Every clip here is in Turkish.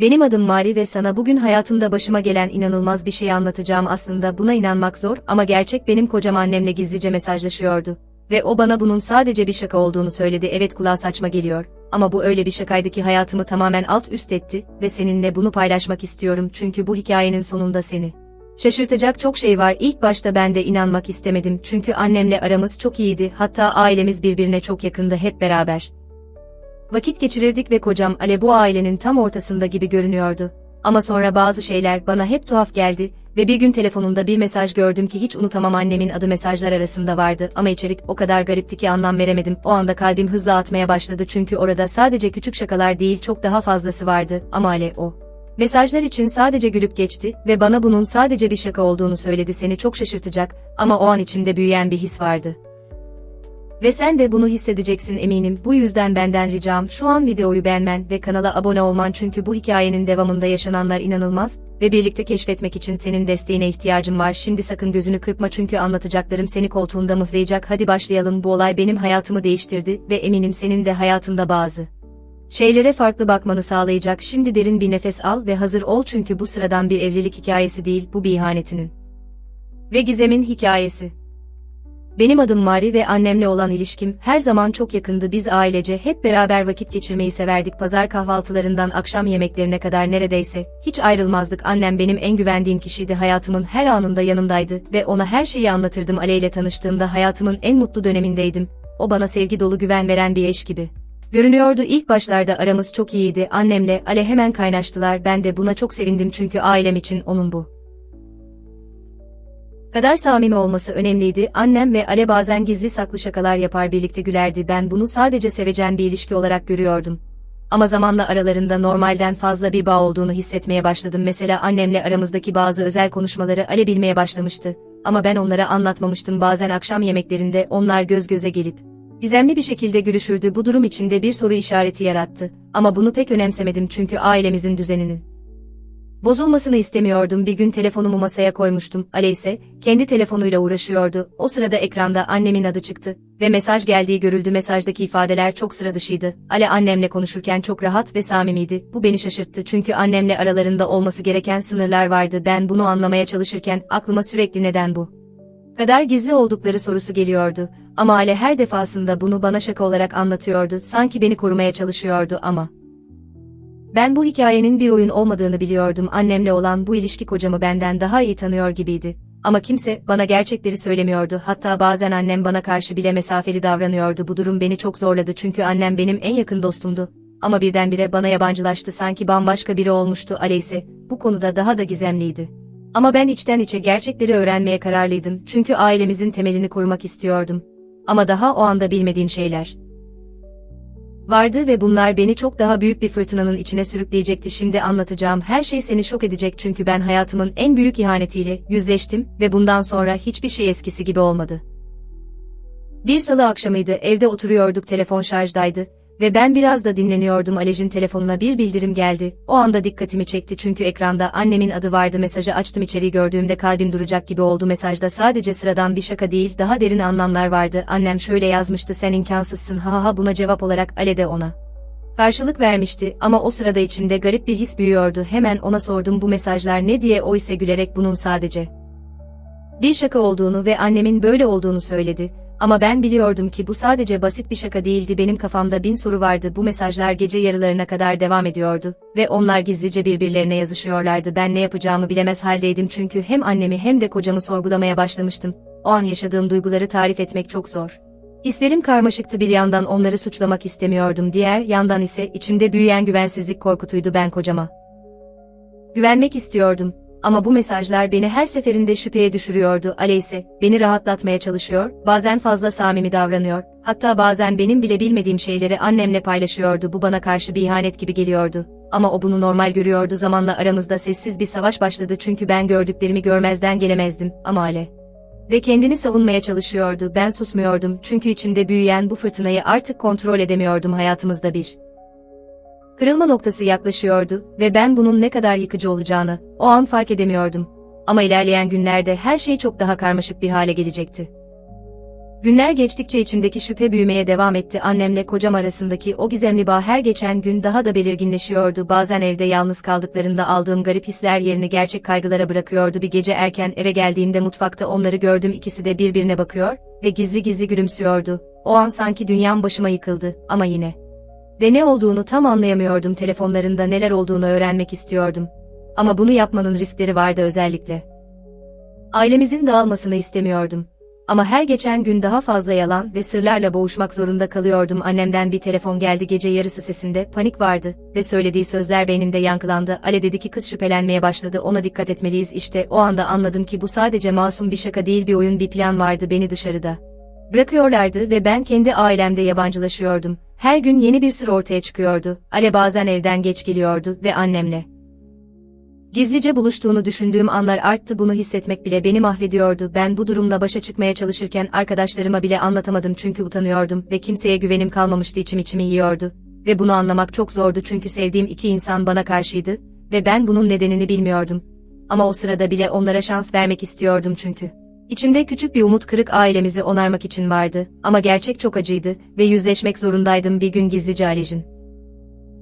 Benim adım Mari ve sana bugün hayatımda başıma gelen inanılmaz bir şey anlatacağım aslında buna inanmak zor ama gerçek benim kocam annemle gizlice mesajlaşıyordu. Ve o bana bunun sadece bir şaka olduğunu söyledi evet kulağa saçma geliyor. Ama bu öyle bir şakaydı ki hayatımı tamamen alt üst etti ve seninle bunu paylaşmak istiyorum çünkü bu hikayenin sonunda seni. Şaşırtacak çok şey var ilk başta ben de inanmak istemedim çünkü annemle aramız çok iyiydi hatta ailemiz birbirine çok yakındı hep beraber. Vakit geçirirdik ve kocam Ale bu ailenin tam ortasında gibi görünüyordu. Ama sonra bazı şeyler bana hep tuhaf geldi ve bir gün telefonumda bir mesaj gördüm ki hiç unutamam annemin adı mesajlar arasında vardı ama içerik o kadar garipti ki anlam veremedim. O anda kalbim hızla atmaya başladı çünkü orada sadece küçük şakalar değil çok daha fazlası vardı ama Ale o. Mesajlar için sadece gülüp geçti ve bana bunun sadece bir şaka olduğunu söyledi seni çok şaşırtacak ama o an içimde büyüyen bir his vardı. Ve sen de bunu hissedeceksin eminim. Bu yüzden benden ricam şu an videoyu beğenmen ve kanala abone olman çünkü bu hikayenin devamında yaşananlar inanılmaz ve birlikte keşfetmek için senin desteğine ihtiyacım var. Şimdi sakın gözünü kırpma çünkü anlatacaklarım seni koltuğunda mıhlayacak. Hadi başlayalım. Bu olay benim hayatımı değiştirdi ve eminim senin de hayatında bazı şeylere farklı bakmanı sağlayacak. Şimdi derin bir nefes al ve hazır ol çünkü bu sıradan bir evlilik hikayesi değil, bu bir ihanetinin ve gizemin hikayesi. Benim adım Mari ve annemle olan ilişkim her zaman çok yakındı. Biz ailece hep beraber vakit geçirmeyi severdik. Pazar kahvaltılarından akşam yemeklerine kadar neredeyse hiç ayrılmazdık. Annem benim en güvendiğim kişiydi. Hayatımın her anında yanımdaydı ve ona her şeyi anlatırdım. Ale ile tanıştığımda hayatımın en mutlu dönemindeydim. O bana sevgi dolu güven veren bir eş gibi. Görünüyordu ilk başlarda aramız çok iyiydi. Annemle Ale hemen kaynaştılar. Ben de buna çok sevindim çünkü ailem için onun bu kadar samimi olması önemliydi. Annem ve Ale bazen gizli saklı şakalar yapar birlikte gülerdi. Ben bunu sadece sevecen bir ilişki olarak görüyordum. Ama zamanla aralarında normalden fazla bir bağ olduğunu hissetmeye başladım. Mesela annemle aramızdaki bazı özel konuşmaları Ale bilmeye başlamıştı. Ama ben onlara anlatmamıştım. Bazen akşam yemeklerinde onlar göz göze gelip gizemli bir şekilde gülüşürdü. Bu durum içimde bir soru işareti yarattı. Ama bunu pek önemsemedim çünkü ailemizin düzeninin Bozulmasını istemiyordum bir gün telefonumu masaya koymuştum. Ale ise kendi telefonuyla uğraşıyordu. O sırada ekranda annemin adı çıktı ve mesaj geldiği görüldü. Mesajdaki ifadeler çok sıra dışıydı. Ale annemle konuşurken çok rahat ve samimiydi. Bu beni şaşırttı çünkü annemle aralarında olması gereken sınırlar vardı. Ben bunu anlamaya çalışırken aklıma sürekli neden bu kadar gizli oldukları sorusu geliyordu. Ama Ale her defasında bunu bana şaka olarak anlatıyordu. Sanki beni korumaya çalışıyordu ama ben bu hikayenin bir oyun olmadığını biliyordum. Annemle olan bu ilişki kocamı benden daha iyi tanıyor gibiydi. Ama kimse bana gerçekleri söylemiyordu. Hatta bazen annem bana karşı bile mesafeli davranıyordu. Bu durum beni çok zorladı çünkü annem benim en yakın dostumdu. Ama birdenbire bana yabancılaştı sanki bambaşka biri olmuştu. Ale ise bu konuda daha da gizemliydi. Ama ben içten içe gerçekleri öğrenmeye kararlıydım çünkü ailemizin temelini korumak istiyordum. Ama daha o anda bilmediğim şeyler vardı ve bunlar beni çok daha büyük bir fırtınanın içine sürükleyecekti. Şimdi anlatacağım her şey seni şok edecek çünkü ben hayatımın en büyük ihanetiyle yüzleştim ve bundan sonra hiçbir şey eskisi gibi olmadı. Bir salı akşamıydı, evde oturuyorduk, telefon şarjdaydı ve ben biraz da dinleniyordum. Alej'in telefonuna bir bildirim geldi. O anda dikkatimi çekti çünkü ekranda annemin adı vardı. Mesajı açtım içeriği gördüğümde kalbim duracak gibi oldu. Mesajda sadece sıradan bir şaka değil, daha derin anlamlar vardı. Annem şöyle yazmıştı: "Sen imkansızsın." Ha ha buna cevap olarak Ale de ona karşılık vermişti ama o sırada içimde garip bir his büyüyordu. Hemen ona sordum bu mesajlar ne diye o ise gülerek bunun sadece bir şaka olduğunu ve annemin böyle olduğunu söyledi. Ama ben biliyordum ki bu sadece basit bir şaka değildi benim kafamda bin soru vardı bu mesajlar gece yarılarına kadar devam ediyordu ve onlar gizlice birbirlerine yazışıyorlardı ben ne yapacağımı bilemez haldeydim çünkü hem annemi hem de kocamı sorgulamaya başlamıştım. O an yaşadığım duyguları tarif etmek çok zor. Hislerim karmaşıktı bir yandan onları suçlamak istemiyordum diğer yandan ise içimde büyüyen güvensizlik korkutuydu ben kocama. Güvenmek istiyordum ama bu mesajlar beni her seferinde şüpheye düşürüyordu. Ale ise beni rahatlatmaya çalışıyor, bazen fazla samimi davranıyor, hatta bazen benim bile bilmediğim şeyleri annemle paylaşıyordu. Bu bana karşı bir ihanet gibi geliyordu. Ama o bunu normal görüyordu. Zamanla aramızda sessiz bir savaş başladı çünkü ben gördüklerimi görmezden gelemezdim. Ama Ale de kendini savunmaya çalışıyordu. Ben susmuyordum çünkü içimde büyüyen bu fırtınayı artık kontrol edemiyordum hayatımızda bir Kırılma noktası yaklaşıyordu ve ben bunun ne kadar yıkıcı olacağını o an fark edemiyordum. Ama ilerleyen günlerde her şey çok daha karmaşık bir hale gelecekti. Günler geçtikçe içimdeki şüphe büyümeye devam etti. Annemle kocam arasındaki o gizemli bağ her geçen gün daha da belirginleşiyordu. Bazen evde yalnız kaldıklarında aldığım garip hisler yerini gerçek kaygılara bırakıyordu. Bir gece erken eve geldiğimde mutfakta onları gördüm. İkisi de birbirine bakıyor ve gizli gizli gülümsüyordu. O an sanki dünyam başıma yıkıldı ama yine. De ne olduğunu tam anlayamıyordum. Telefonlarında neler olduğunu öğrenmek istiyordum. Ama bunu yapmanın riskleri vardı özellikle. Ailemizin dağılmasını istemiyordum. Ama her geçen gün daha fazla yalan ve sırlarla boğuşmak zorunda kalıyordum. Annemden bir telefon geldi gece yarısı sesinde, panik vardı ve söylediği sözler beynimde yankılandı. Ale dedi ki kız şüphelenmeye başladı, ona dikkat etmeliyiz. İşte o anda anladım ki bu sadece masum bir şaka değil bir oyun bir plan vardı beni dışarıda. Bırakıyorlardı ve ben kendi ailemde yabancılaşıyordum. Her gün yeni bir sır ortaya çıkıyordu. Ale bazen evden geç geliyordu ve annemle. Gizlice buluştuğunu düşündüğüm anlar arttı bunu hissetmek bile beni mahvediyordu. Ben bu durumla başa çıkmaya çalışırken arkadaşlarıma bile anlatamadım çünkü utanıyordum ve kimseye güvenim kalmamıştı içim içimi yiyordu. Ve bunu anlamak çok zordu çünkü sevdiğim iki insan bana karşıydı ve ben bunun nedenini bilmiyordum. Ama o sırada bile onlara şans vermek istiyordum çünkü. İçimde küçük bir umut kırık ailemizi onarmak için vardı ama gerçek çok acıydı ve yüzleşmek zorundaydım bir gün gizlice Alej'in.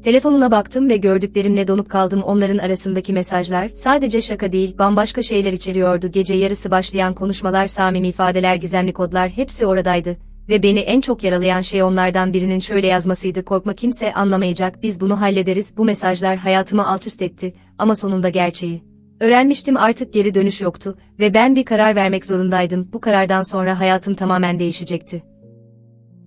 Telefonuna baktım ve gördüklerimle donup kaldım. Onların arasındaki mesajlar sadece şaka değil bambaşka şeyler içeriyordu. Gece yarısı başlayan konuşmalar samimi ifadeler gizemli kodlar hepsi oradaydı. Ve beni en çok yaralayan şey onlardan birinin şöyle yazmasıydı. Korkma kimse anlamayacak biz bunu hallederiz. Bu mesajlar hayatımı alt üst etti ama sonunda gerçeği. Öğrenmiştim artık geri dönüş yoktu ve ben bir karar vermek zorundaydım bu karardan sonra hayatım tamamen değişecekti.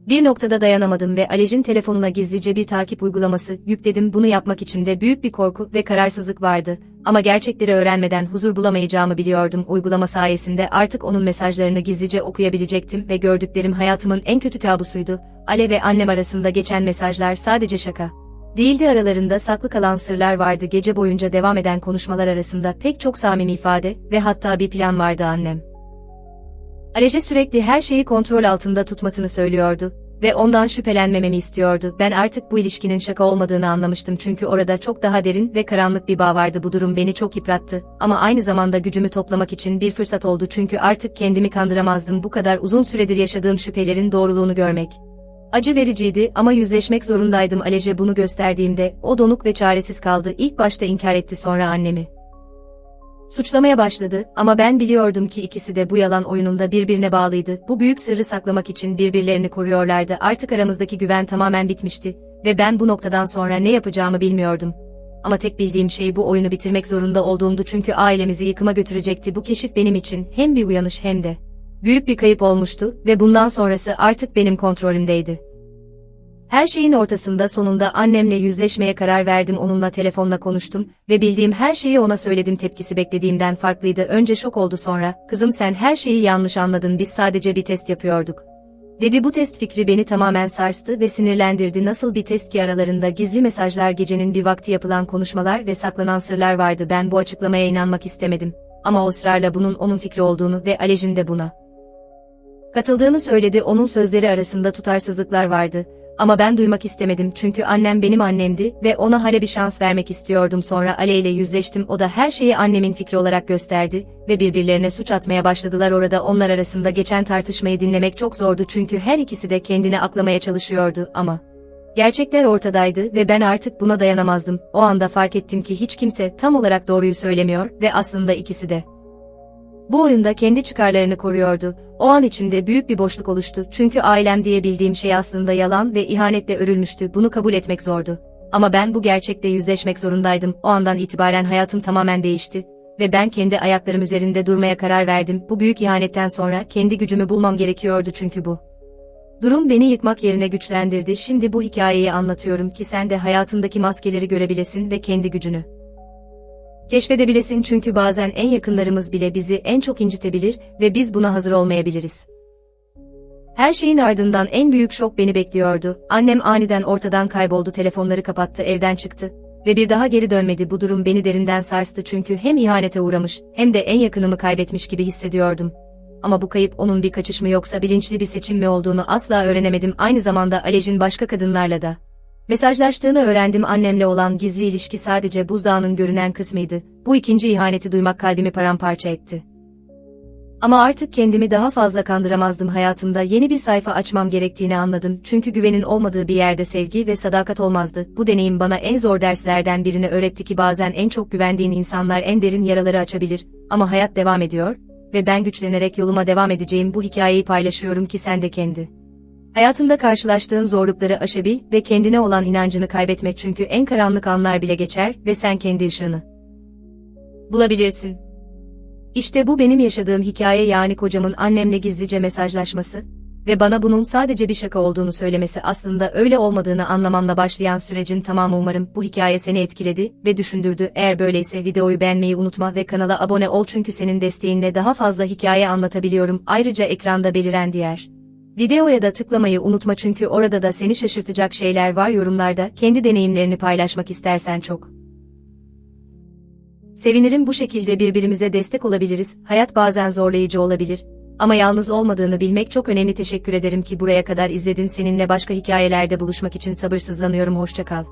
Bir noktada dayanamadım ve Alej'in telefonuna gizlice bir takip uygulaması yükledim. Bunu yapmak için de büyük bir korku ve kararsızlık vardı. Ama gerçekleri öğrenmeden huzur bulamayacağımı biliyordum. Uygulama sayesinde artık onun mesajlarını gizlice okuyabilecektim ve gördüklerim hayatımın en kötü kabusuydu. Ale ve annem arasında geçen mesajlar sadece şaka. Değildi aralarında saklı kalan sırlar vardı gece boyunca devam eden konuşmalar arasında pek çok samimi ifade ve hatta bir plan vardı annem. Alece sürekli her şeyi kontrol altında tutmasını söylüyordu ve ondan şüphelenmememi istiyordu. Ben artık bu ilişkinin şaka olmadığını anlamıştım çünkü orada çok daha derin ve karanlık bir bağ vardı. Bu durum beni çok yıprattı ama aynı zamanda gücümü toplamak için bir fırsat oldu çünkü artık kendimi kandıramazdım. Bu kadar uzun süredir yaşadığım şüphelerin doğruluğunu görmek. Acı vericiydi ama yüzleşmek zorundaydım Alece bunu gösterdiğimde o donuk ve çaresiz kaldı. İlk başta inkar etti sonra annemi. Suçlamaya başladı ama ben biliyordum ki ikisi de bu yalan oyununda birbirine bağlıydı. Bu büyük sırrı saklamak için birbirlerini koruyorlardı. Artık aramızdaki güven tamamen bitmişti ve ben bu noktadan sonra ne yapacağımı bilmiyordum. Ama tek bildiğim şey bu oyunu bitirmek zorunda olduğumdu çünkü ailemizi yıkıma götürecekti. Bu keşif benim için hem bir uyanış hem de büyük bir kayıp olmuştu ve bundan sonrası artık benim kontrolümdeydi. Her şeyin ortasında sonunda annemle yüzleşmeye karar verdim onunla telefonla konuştum ve bildiğim her şeyi ona söyledim tepkisi beklediğimden farklıydı önce şok oldu sonra, kızım sen her şeyi yanlış anladın biz sadece bir test yapıyorduk. Dedi bu test fikri beni tamamen sarstı ve sinirlendirdi nasıl bir test ki aralarında gizli mesajlar gecenin bir vakti yapılan konuşmalar ve saklanan sırlar vardı ben bu açıklamaya inanmak istemedim. Ama o ısrarla bunun onun fikri olduğunu ve Alej'in de buna katıldığını söyledi onun sözleri arasında tutarsızlıklar vardı ama ben duymak istemedim çünkü annem benim annemdi ve ona hala bir şans vermek istiyordum. Sonra Ale ile yüzleştim. O da her şeyi annemin fikri olarak gösterdi ve birbirlerine suç atmaya başladılar. Orada onlar arasında geçen tartışmayı dinlemek çok zordu çünkü her ikisi de kendini aklamaya çalışıyordu ama Gerçekler ortadaydı ve ben artık buna dayanamazdım. O anda fark ettim ki hiç kimse tam olarak doğruyu söylemiyor ve aslında ikisi de bu oyunda kendi çıkarlarını koruyordu. O an içimde büyük bir boşluk oluştu çünkü ailem diye bildiğim şey aslında yalan ve ihanetle örülmüştü. Bunu kabul etmek zordu. Ama ben bu gerçekle yüzleşmek zorundaydım. O andan itibaren hayatım tamamen değişti ve ben kendi ayaklarım üzerinde durmaya karar verdim. Bu büyük ihanetten sonra kendi gücümü bulmam gerekiyordu çünkü bu. Durum beni yıkmak yerine güçlendirdi. Şimdi bu hikayeyi anlatıyorum ki sen de hayatındaki maskeleri görebilesin ve kendi gücünü keşfedebilesin çünkü bazen en yakınlarımız bile bizi en çok incitebilir ve biz buna hazır olmayabiliriz. Her şeyin ardından en büyük şok beni bekliyordu. Annem aniden ortadan kayboldu, telefonları kapattı, evden çıktı ve bir daha geri dönmedi. Bu durum beni derinden sarstı çünkü hem ihanete uğramış hem de en yakınımı kaybetmiş gibi hissediyordum. Ama bu kayıp onun bir kaçış mı yoksa bilinçli bir seçim mi olduğunu asla öğrenemedim. Aynı zamanda Alej'in başka kadınlarla da Mesajlaştığını öğrendim annemle olan gizli ilişki sadece buzdağının görünen kısmıydı. Bu ikinci ihaneti duymak kalbimi paramparça etti. Ama artık kendimi daha fazla kandıramazdım hayatımda yeni bir sayfa açmam gerektiğini anladım çünkü güvenin olmadığı bir yerde sevgi ve sadakat olmazdı. Bu deneyim bana en zor derslerden birini öğretti ki bazen en çok güvendiğin insanlar en derin yaraları açabilir ama hayat devam ediyor ve ben güçlenerek yoluma devam edeceğim bu hikayeyi paylaşıyorum ki sen de kendi. Hayatında karşılaştığın zorlukları aşabil ve kendine olan inancını kaybetme çünkü en karanlık anlar bile geçer ve sen kendi ışığını bulabilirsin. İşte bu benim yaşadığım hikaye yani kocamın annemle gizlice mesajlaşması ve bana bunun sadece bir şaka olduğunu söylemesi aslında öyle olmadığını anlamamla başlayan sürecin tamamı umarım bu hikaye seni etkiledi ve düşündürdü. Eğer böyleyse videoyu beğenmeyi unutma ve kanala abone ol çünkü senin desteğinle daha fazla hikaye anlatabiliyorum. Ayrıca ekranda beliren diğer videoya da tıklamayı unutma çünkü orada da seni şaşırtacak şeyler var yorumlarda kendi deneyimlerini paylaşmak istersen çok. Sevinirim bu şekilde birbirimize destek olabiliriz. Hayat bazen zorlayıcı olabilir. Ama yalnız olmadığını bilmek çok önemli. Teşekkür ederim ki buraya kadar izledin. Seninle başka hikayelerde buluşmak için sabırsızlanıyorum. Hoşça kal.